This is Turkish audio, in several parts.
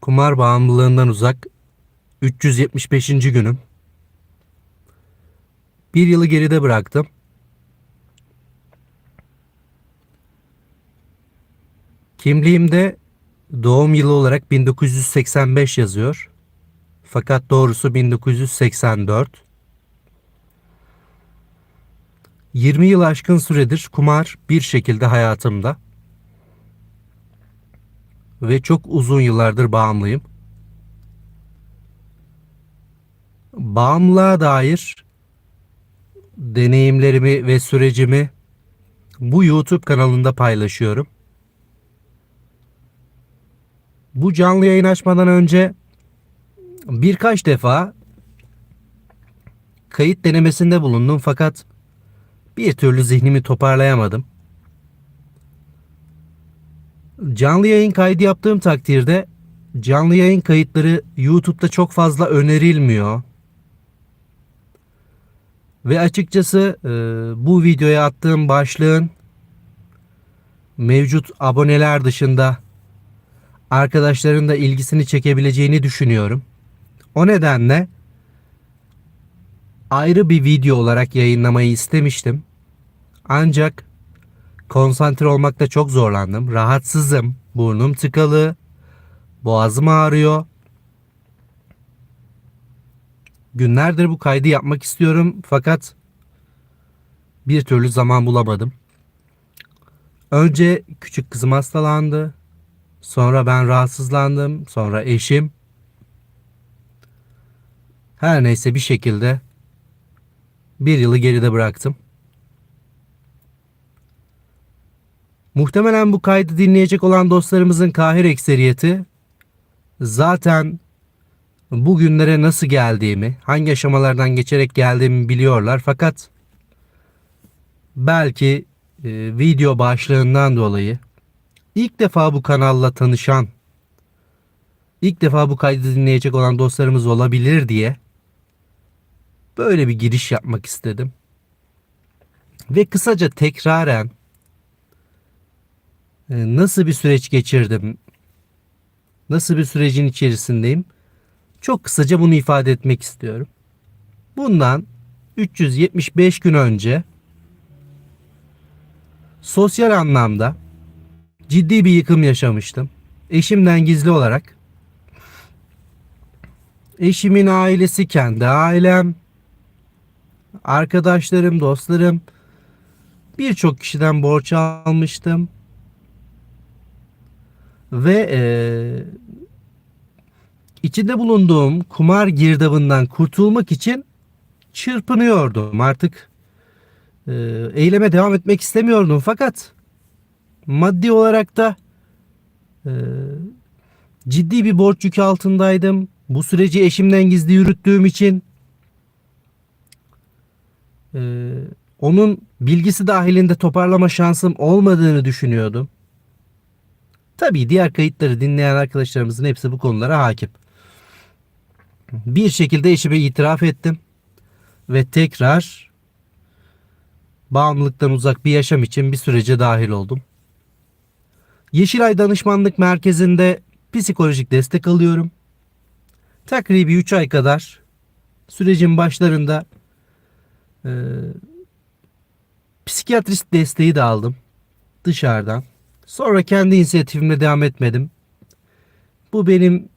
Kumar bağımlılığından uzak 375. günüm. Bir yılı geride bıraktım. Kimliğimde doğum yılı olarak 1985 yazıyor. Fakat doğrusu 1984. 20 yıl aşkın süredir kumar bir şekilde hayatımda. Ve çok uzun yıllardır bağımlıyım. Bağımlılığa dair deneyimlerimi ve sürecimi bu YouTube kanalında paylaşıyorum. Bu canlı yayın açmadan önce birkaç defa kayıt denemesinde bulundum fakat bir türlü zihnimi toparlayamadım. Canlı yayın kaydı yaptığım takdirde canlı yayın kayıtları YouTube'da çok fazla önerilmiyor. Ve açıkçası e, bu videoya attığım başlığın mevcut aboneler dışında arkadaşların da ilgisini çekebileceğini düşünüyorum. O nedenle ayrı bir video olarak yayınlamayı istemiştim. Ancak konsantre olmakta çok zorlandım. Rahatsızım, burnum tıkalı, boğazım ağrıyor. Günlerdir bu kaydı yapmak istiyorum fakat bir türlü zaman bulamadım. Önce küçük kızım hastalandı. Sonra ben rahatsızlandım. Sonra eşim. Her neyse bir şekilde bir yılı geride bıraktım. Muhtemelen bu kaydı dinleyecek olan dostlarımızın kahir ekseriyeti zaten bugünlere nasıl geldiğimi, hangi aşamalardan geçerek geldiğimi biliyorlar. Fakat belki e, video başlığından dolayı ilk defa bu kanalla tanışan, ilk defa bu kaydı dinleyecek olan dostlarımız olabilir diye böyle bir giriş yapmak istedim. Ve kısaca tekraren nasıl bir süreç geçirdim, nasıl bir sürecin içerisindeyim, çok kısaca bunu ifade etmek istiyorum. Bundan 375 gün önce sosyal anlamda ciddi bir yıkım yaşamıştım. Eşimden gizli olarak. Eşimin ailesi kendi ailem, arkadaşlarım, dostlarım birçok kişiden borç almıştım. Ve eee içinde bulunduğum kumar girdabından kurtulmak için çırpınıyordum. Artık e, eyleme devam etmek istemiyordum fakat maddi olarak da e, ciddi bir borç yükü altındaydım. Bu süreci eşimden gizli yürüttüğüm için e, onun bilgisi dahilinde toparlama şansım olmadığını düşünüyordum. Tabii diğer kayıtları dinleyen arkadaşlarımızın hepsi bu konulara hakim. Bir şekilde eşime itiraf ettim ve tekrar bağımlılıktan uzak bir yaşam için bir sürece dahil oldum. Yeşilay Danışmanlık Merkezi'nde psikolojik destek alıyorum. Takribi 3 ay kadar sürecin başlarında e, psikiyatrist desteği de aldım dışarıdan. Sonra kendi inisiyatifimle devam etmedim. Bu benim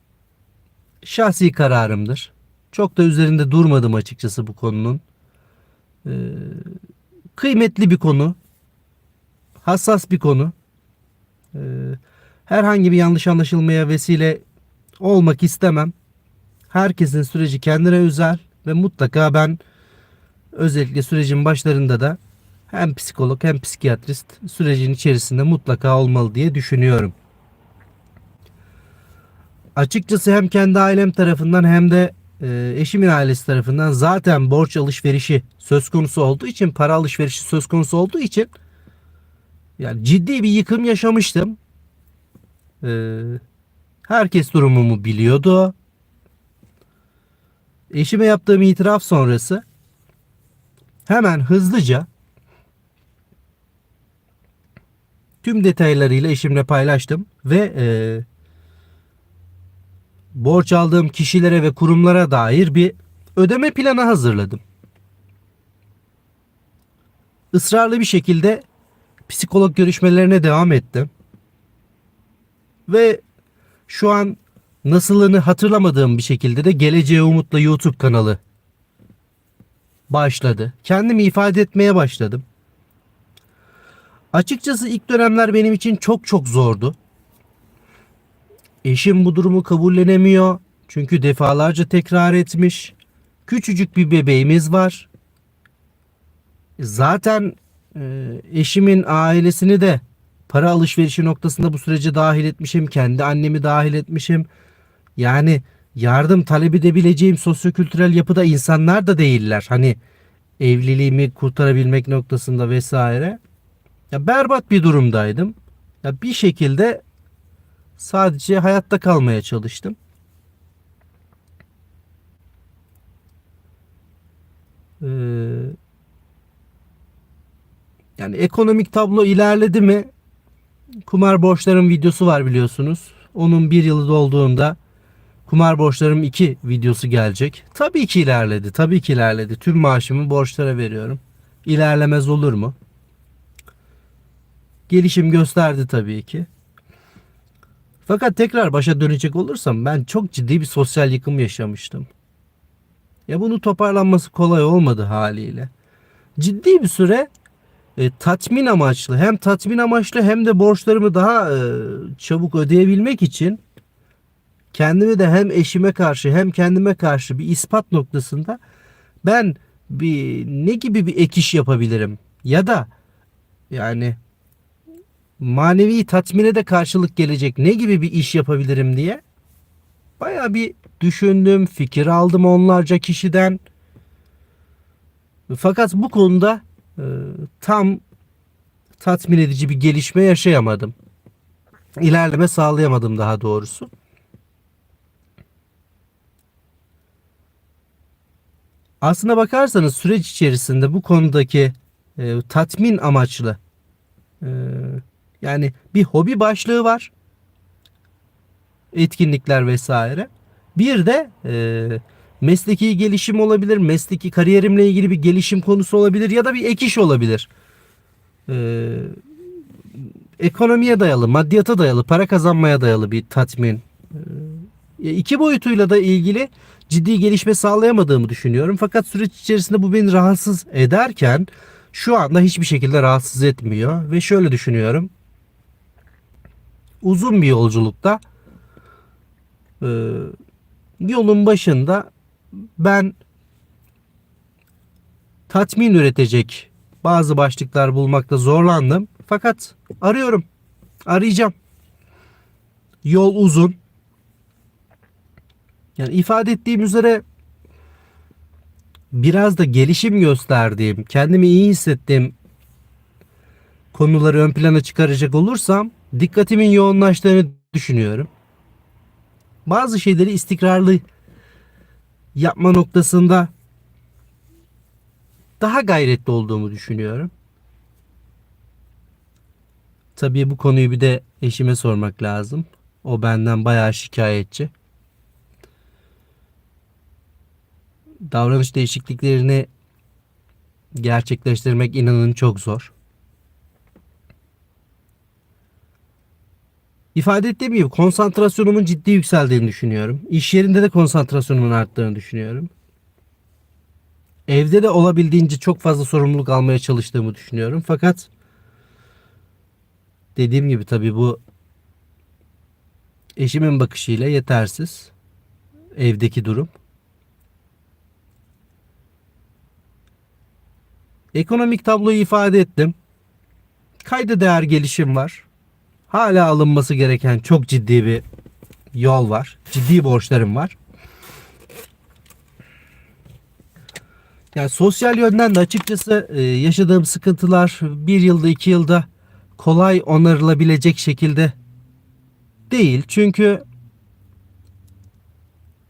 şahsi kararımdır. Çok da üzerinde durmadım açıkçası bu konunun. Ee, kıymetli bir konu. Hassas bir konu. Ee, herhangi bir yanlış anlaşılmaya vesile olmak istemem. Herkesin süreci kendine özel ve mutlaka ben özellikle sürecin başlarında da hem psikolog hem psikiyatrist sürecin içerisinde mutlaka olmalı diye düşünüyorum. Açıkçası hem kendi ailem tarafından hem de e, eşimin ailesi tarafından zaten borç alışverişi söz konusu olduğu için para alışverişi söz konusu olduğu için yani ciddi bir yıkım yaşamıştım. E, herkes durumumu biliyordu. Eşime yaptığım itiraf sonrası hemen hızlıca tüm detaylarıyla eşimle paylaştım ve e, borç aldığım kişilere ve kurumlara dair bir ödeme planı hazırladım. Israrlı bir şekilde psikolog görüşmelerine devam ettim. Ve şu an nasılını hatırlamadığım bir şekilde de Geleceğe Umut'la YouTube kanalı başladı. Kendimi ifade etmeye başladım. Açıkçası ilk dönemler benim için çok çok zordu. Eşim bu durumu kabullenemiyor. Çünkü defalarca tekrar etmiş. Küçücük bir bebeğimiz var. Zaten e, eşimin ailesini de para alışverişi noktasında bu sürece dahil etmişim. Kendi annemi dahil etmişim. Yani yardım talep edebileceğim sosyokültürel yapıda insanlar da değiller. Hani evliliğimi kurtarabilmek noktasında vesaire. Ya berbat bir durumdaydım. Ya bir şekilde sadece hayatta kalmaya çalıştım. Ee, yani ekonomik tablo ilerledi mi? Kumar borçlarım videosu var biliyorsunuz. Onun bir yılı dolduğunda kumar borçlarım 2 videosu gelecek. Tabii ki ilerledi. Tabii ki ilerledi. Tüm maaşımı borçlara veriyorum. İlerlemez olur mu? Gelişim gösterdi tabii ki. Fakat tekrar başa dönecek olursam ben çok ciddi bir sosyal yıkım yaşamıştım. Ya bunu toparlanması kolay olmadı haliyle. Ciddi bir süre e, tatmin amaçlı hem tatmin amaçlı hem de borçlarımı daha e, çabuk ödeyebilmek için kendimi de hem eşime karşı hem kendime karşı bir ispat noktasında ben bir ne gibi bir ek iş yapabilirim ya da yani manevi tatmine de karşılık gelecek ne gibi bir iş yapabilirim diye baya bir düşündüm, fikir aldım onlarca kişiden. Fakat bu konuda e, tam tatmin edici bir gelişme yaşayamadım. İlerleme sağlayamadım daha doğrusu. Aslına bakarsanız süreç içerisinde bu konudaki e, tatmin amaçlı e, yani bir hobi başlığı var. Etkinlikler vesaire. Bir de e, mesleki gelişim olabilir. Mesleki kariyerimle ilgili bir gelişim konusu olabilir ya da bir ek iş olabilir. E, ekonomiye dayalı, maddiyata dayalı, para kazanmaya dayalı bir tatmin. E, iki boyutuyla da ilgili ciddi gelişme sağlayamadığımı düşünüyorum. Fakat süreç içerisinde bu beni rahatsız ederken şu anda hiçbir şekilde rahatsız etmiyor. Ve şöyle düşünüyorum. Uzun bir yolculukta e, yolun başında ben tatmin üretecek bazı başlıklar bulmakta zorlandım. Fakat arıyorum. Arayacağım. Yol uzun. Yani ifade ettiğim üzere biraz da gelişim gösterdiğim, kendimi iyi hissettiğim konuları ön plana çıkaracak olursam dikkatimin yoğunlaştığını düşünüyorum. Bazı şeyleri istikrarlı yapma noktasında daha gayretli olduğumu düşünüyorum. Tabii bu konuyu bir de eşime sormak lazım. O benden bayağı şikayetçi. Davranış değişikliklerini gerçekleştirmek inanın çok zor. İfade ettiğim gibi konsantrasyonumun ciddi yükseldiğini düşünüyorum. İş yerinde de konsantrasyonumun arttığını düşünüyorum. Evde de olabildiğince çok fazla sorumluluk almaya çalıştığımı düşünüyorum. Fakat dediğim gibi tabii bu eşimin bakışıyla yetersiz. Evdeki durum. Ekonomik tabloyu ifade ettim. Kayda değer gelişim var. Hala alınması gereken çok ciddi bir yol var. Ciddi borçlarım var. Yani sosyal yönden de açıkçası e, yaşadığım sıkıntılar bir yılda iki yılda kolay onarılabilecek şekilde değil. Çünkü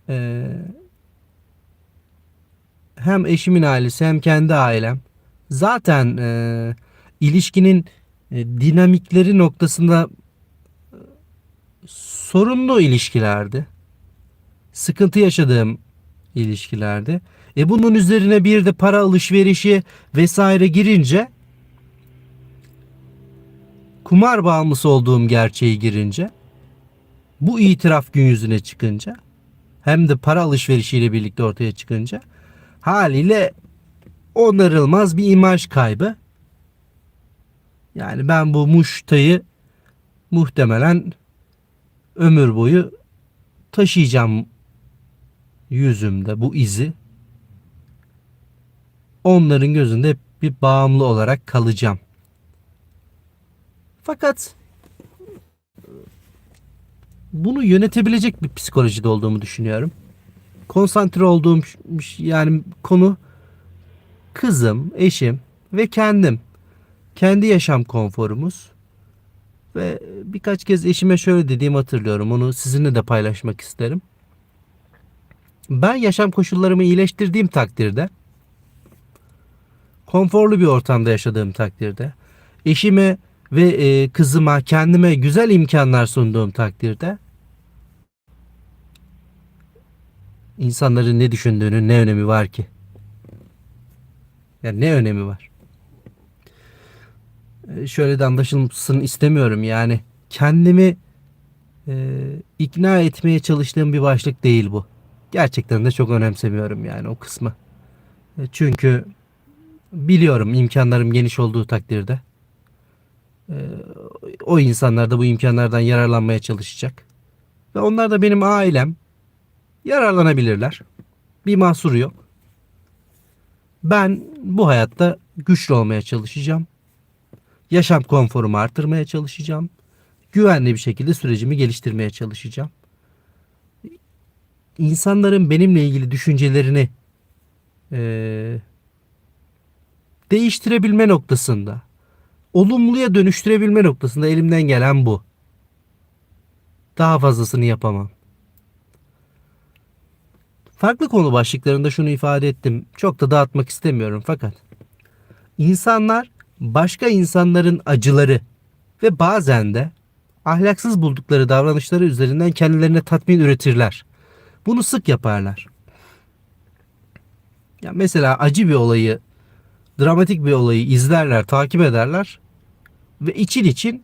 e, hem eşimin ailesi hem kendi ailem zaten e, ilişkinin dinamikleri noktasında e, sorunlu ilişkilerdi. sıkıntı yaşadığım ilişkilerdi. E bunun üzerine bir de para alışverişi vesaire girince kumar bağımlısı olduğum gerçeği girince bu itiraf gün yüzüne çıkınca hem de para alışverişiyle birlikte ortaya çıkınca haliyle onarılmaz bir imaj kaybı. Yani ben bu muştayı muhtemelen ömür boyu taşıyacağım yüzümde bu izi. Onların gözünde bir bağımlı olarak kalacağım. Fakat bunu yönetebilecek bir psikolojide olduğumu düşünüyorum. Konsantre olduğum yani konu kızım, eşim ve kendim. Kendi yaşam konforumuz. Ve birkaç kez eşime şöyle dediğimi hatırlıyorum. Onu sizinle de paylaşmak isterim. Ben yaşam koşullarımı iyileştirdiğim takdirde konforlu bir ortamda yaşadığım takdirde eşime ve e, kızıma kendime güzel imkanlar sunduğum takdirde insanların ne düşündüğünün ne önemi var ki? Yani ne önemi var? E, şöyle de anlaşılsın istemiyorum yani kendimi e, ikna etmeye çalıştığım bir başlık değil bu. Gerçekten de çok önemsemiyorum yani o kısmı. E, çünkü biliyorum imkanlarım geniş olduğu takdirde e, o insanlar da bu imkanlardan yararlanmaya çalışacak. Ve onlar da benim ailem yararlanabilirler. Bir mahsuru yok. Ben bu hayatta güçlü olmaya çalışacağım. Yaşam konforumu artırmaya çalışacağım. Güvenli bir şekilde sürecimi geliştirmeye çalışacağım. İnsanların benimle ilgili düşüncelerini eee değiştirebilme noktasında, olumluya dönüştürebilme noktasında elimden gelen bu. Daha fazlasını yapamam. Farklı konu başlıklarında şunu ifade ettim. Çok da dağıtmak istemiyorum fakat insanlar başka insanların acıları ve bazen de ahlaksız buldukları davranışları üzerinden kendilerine tatmin üretirler. Bunu sık yaparlar. Ya mesela acı bir olayı dramatik bir olayı izlerler, takip ederler ve için için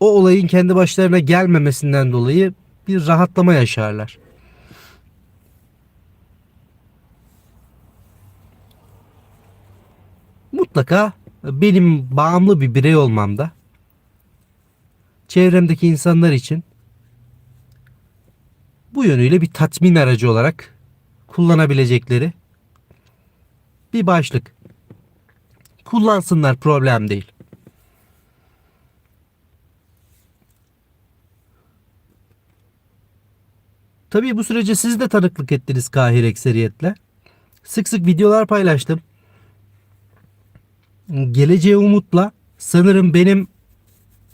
o olayın kendi başlarına gelmemesinden dolayı bir rahatlama yaşarlar. Mutlaka benim bağımlı bir birey olmamda çevremdeki insanlar için bu yönüyle bir tatmin aracı olarak kullanabilecekleri bir başlık kullansınlar problem değil. Tabii bu sürece siz de tanıklık ettiniz kahir ekseriyetle. Sık sık videolar paylaştım. Geleceğe umutla sanırım benim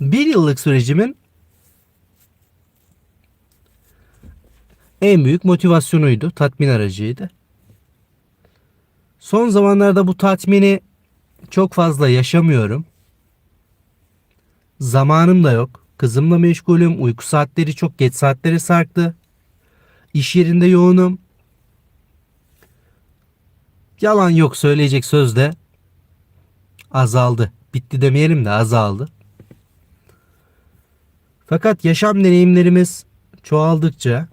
bir yıllık sürecimin en büyük motivasyonuydu, tatmin aracıydı. Son zamanlarda bu tatmini çok fazla yaşamıyorum. Zamanım da yok. Kızımla meşgulüm. Uyku saatleri çok geç saatlere sarktı. İş yerinde yoğunum. Yalan yok söyleyecek söz de azaldı. Bitti demeyelim de azaldı. Fakat yaşam deneyimlerimiz çoğaldıkça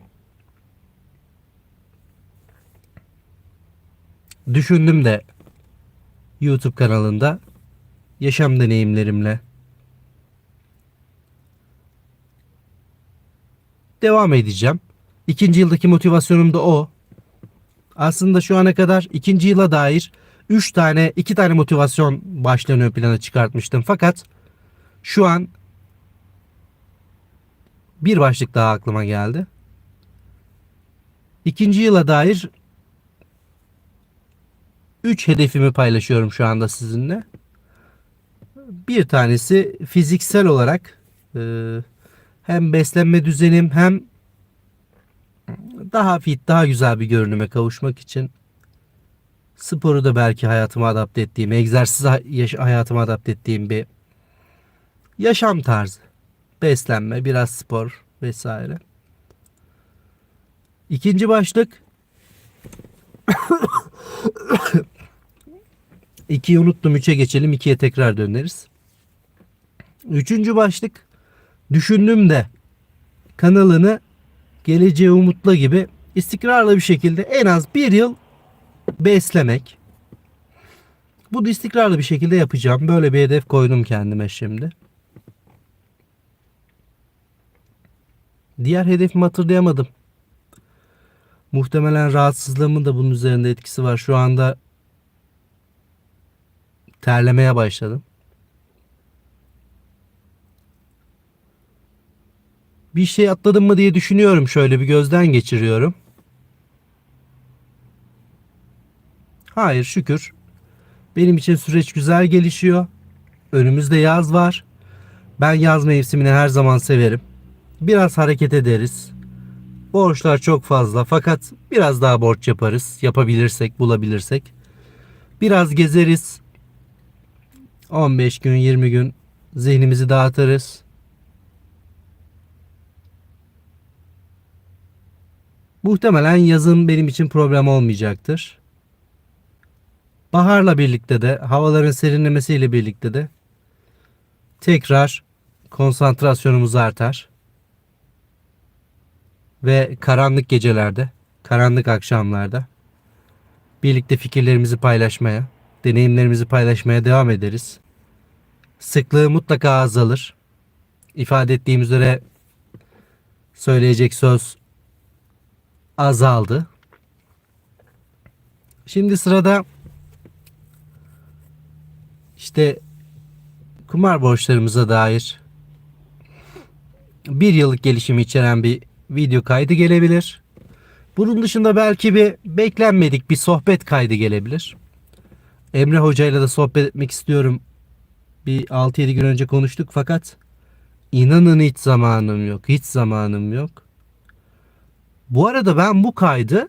düşündüm de YouTube kanalında yaşam deneyimlerimle devam edeceğim. İkinci yıldaki motivasyonum da o. Aslında şu ana kadar ikinci yıla dair 3 tane 2 tane motivasyon başlığını ön plana çıkartmıştım. Fakat şu an bir başlık daha aklıma geldi. İkinci yıla dair 3 hedefimi paylaşıyorum şu anda sizinle. Bir tanesi fiziksel olarak e, hem beslenme düzenim hem daha fit, daha güzel bir görünüme kavuşmak için sporu da belki hayatıma adapte ettiğim, egzersiz hayatıma adapte ettiğim bir yaşam tarzı. Beslenme, biraz spor vesaire. İkinci başlık 2'yi unuttum 3'e geçelim 2'ye tekrar döneriz. Üçüncü başlık düşündüm de kanalını geleceğe umutla gibi istikrarlı bir şekilde en az bir yıl beslemek. Bunu istikrarlı bir şekilde yapacağım. Böyle bir hedef koydum kendime şimdi. Diğer hedefimi hatırlayamadım. Muhtemelen rahatsızlığımın da bunun üzerinde etkisi var. Şu anda terlemeye başladım. Bir şey atladım mı diye düşünüyorum. Şöyle bir gözden geçiriyorum. Hayır şükür. Benim için süreç güzel gelişiyor. Önümüzde yaz var. Ben yaz mevsimini her zaman severim. Biraz hareket ederiz. Borçlar çok fazla fakat biraz daha borç yaparız. Yapabilirsek, bulabilirsek. Biraz gezeriz. 15 gün, 20 gün zihnimizi dağıtırız. Muhtemelen yazın benim için problem olmayacaktır. Baharla birlikte de havaların serinlemesiyle birlikte de tekrar konsantrasyonumuz artar. Ve karanlık gecelerde, karanlık akşamlarda birlikte fikirlerimizi paylaşmaya, deneyimlerimizi paylaşmaya devam ederiz. Sıklığı mutlaka azalır. İfade ettiğim üzere söyleyecek söz azaldı. Şimdi sırada işte kumar borçlarımıza dair bir yıllık gelişimi içeren bir video kaydı gelebilir. Bunun dışında belki bir beklenmedik bir sohbet kaydı gelebilir. Emre Hoca ile de sohbet etmek istiyorum. Bir 6-7 gün önce konuştuk fakat inanın hiç zamanım yok. Hiç zamanım yok. Bu arada ben bu kaydı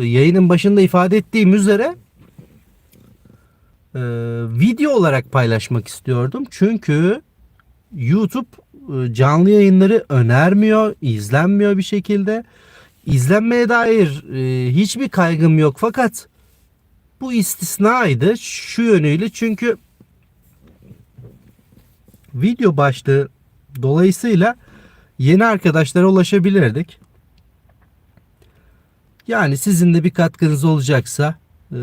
e, yayının başında ifade ettiğim üzere e, video olarak paylaşmak istiyordum. Çünkü YouTube e, canlı yayınları önermiyor, izlenmiyor bir şekilde. İzlenmeye dair e, hiçbir kaygım yok fakat bu istisnaydı şu yönüyle çünkü video başlığı dolayısıyla yeni arkadaşlara ulaşabilirdik. Yani sizin de bir katkınız olacaksa e,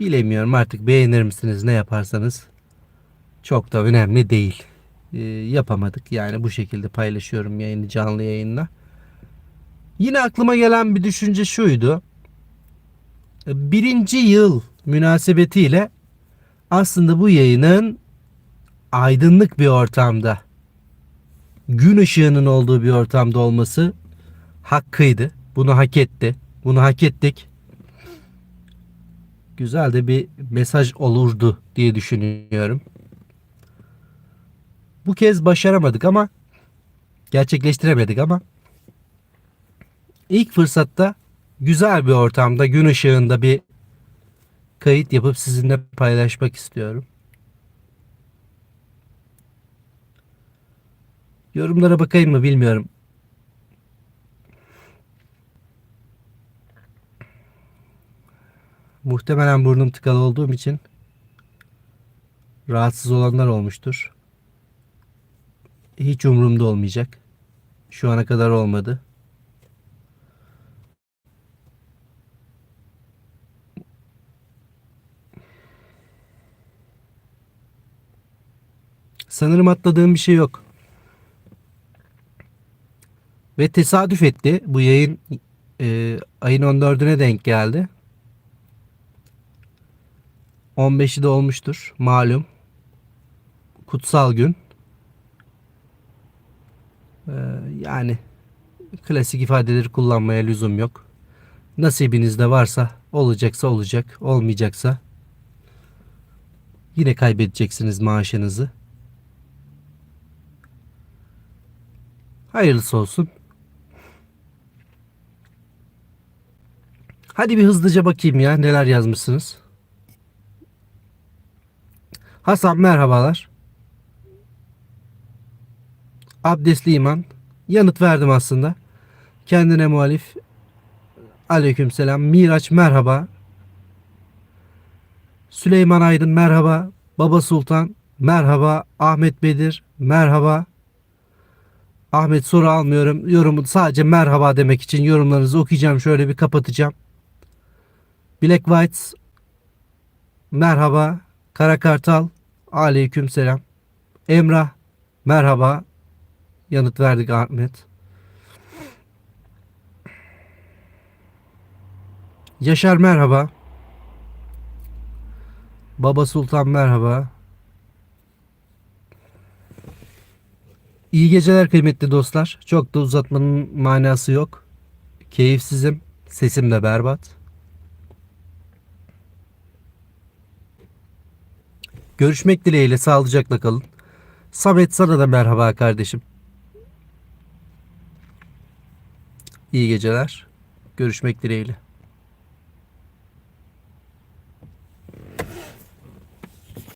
bilemiyorum artık beğenir misiniz ne yaparsanız çok da önemli değil. E, yapamadık yani bu şekilde paylaşıyorum yayını canlı yayınla. Yine aklıma gelen bir düşünce şuydu. Birinci yıl münasebetiyle aslında bu yayının aydınlık bir ortamda gün ışığının olduğu bir ortamda olması hakkıydı. Bunu hak etti. Bunu hak ettik. Güzel de bir mesaj olurdu diye düşünüyorum. Bu kez başaramadık ama gerçekleştiremedik ama ilk fırsatta güzel bir ortamda gün ışığında bir kayıt yapıp sizinle paylaşmak istiyorum. Yorumlara bakayım mı bilmiyorum. Muhtemelen burnum tıkalı olduğum için rahatsız olanlar olmuştur. Hiç umurumda olmayacak. Şu ana kadar olmadı. Sanırım atladığım bir şey yok. Ve tesadüf etti. Bu yayın e, ayın 14'üne denk geldi. 15'i de olmuştur malum. Kutsal gün. Ee, yani klasik ifadeleri kullanmaya lüzum yok. Nasibinizde varsa olacaksa olacak, olmayacaksa yine kaybedeceksiniz maaşınızı. Hayırlısı olsun. Hadi bir hızlıca bakayım ya neler yazmışsınız. Hasan merhabalar. Abdestli iman. Yanıt verdim aslında. Kendine muhalif Aleykümselam. Miraç merhaba. Süleyman Aydın merhaba. Baba Sultan merhaba. Ahmet Bedir merhaba. Ahmet soru almıyorum. Yorumu sadece merhaba demek için yorumlarınızı okuyacağım. Şöyle bir kapatacağım. Black Whites merhaba. Kara Kartal aleykümselam. Emrah merhaba. Yanıt verdik Ahmet. Yaşar merhaba. Baba Sultan merhaba. İyi geceler kıymetli dostlar. Çok da uzatmanın manası yok. Keyifsizim. Sesim de berbat. Görüşmek dileğiyle sağlıcakla kalın. Samet sana da merhaba kardeşim. İyi geceler. Görüşmek dileğiyle.